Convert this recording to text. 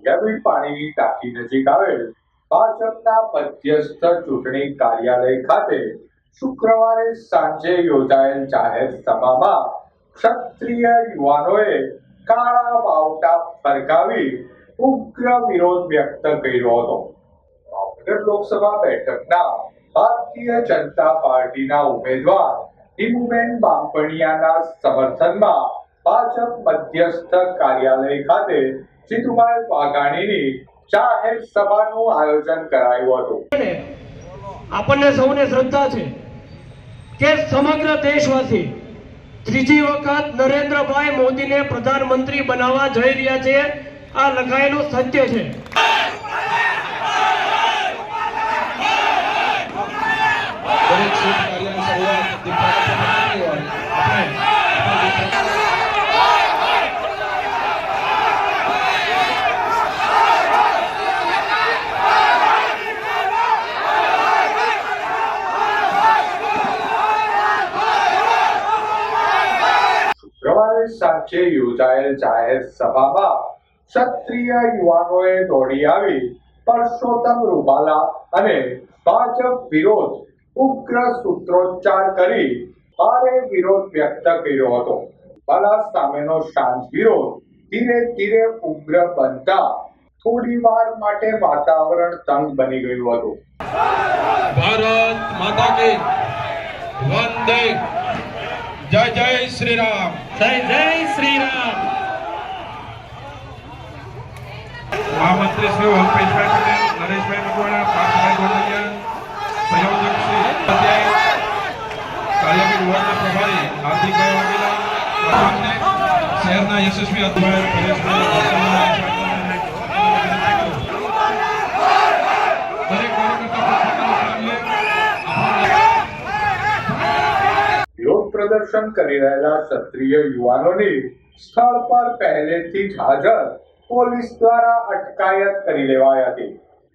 કાળિયાબીડ પાણીની ટાંકી નજીક આવેલ ભાજપના મધ્યસ્થ ચૂંટણી કાર્યાલય ખાતે શુક્રવારે સાંજે યોજાયેલ જાહેર સભામાં ક્ષત્રિય યુવાનોએ કાળા બાવટા ફરકાવી ઉગ્ર વિરોધ વ્યક્ત કર્યો હતો. ભાવનગર લોકસભા બેઠકના ભારતીય જનતા પાર્ટીના ઉમેદવાર હિમુબેન બાંપણિયાના સમર્થનમાં ભાજપ મધ્યસ્થ કાર્યાલય ખાતે જીતુભાઈ વાઘાણીની જાહેર સભાનું આયોજન કરાયું હતું. આપણને સૌને શ્રદ્ધા છે કે સમગ્ર દેશવાસી ત્રીજી વખત નરેન્દ્રભાઈ મોદીને પ્રધાનમંત્રી બનાવવા જઈ રહ્યા છે. આ લખાયેલું સત્ય છે. શુક્રવારે સાંજે યોજાયેલ જાહેર સભામાં ક્ષત્રિય યુવાનોએ દોડી આવી પરસોત્તમ રૂપાલા અને ભાજપ વિરોધ ઉગ્ર સૂત્રોચ્ચાર કરી ભારે વિરોધ વ્યક્ત કર્યો હતો. રૂપાલા સામેનો શાંત વિરોધ ધીરે ધીરે ઉગ્ર બનતા થોડી વાર માટે વાતાવરણ તંગ બની ગયું હતું. ભારત માતા કે વંદે જય જય શ્રી રામ જય જય શ્રી રામ મહામંત્રી શ્રી અલ્પેશભાઈ પટેલ નરેશભાઈ મકવાણા પાર્થભાઈ ગોંડલિયા સંયોજક શ્રી અધ્યાય કાર્યકરી વોર્ડ પ્રભારી હાર્દિકભાઈ વાઘેલા શહેરના યશસ્વી અધ્યક્ષ પરેશભાઈ વિરોધ પ્રદર્શન કરી રહેલા ક્ષત્રિય યુવાનોની સ્થળ પર પહેલેથી જ હાજર પોલીસ દ્વારા અટકાયત કરી લેવાઈ હતી.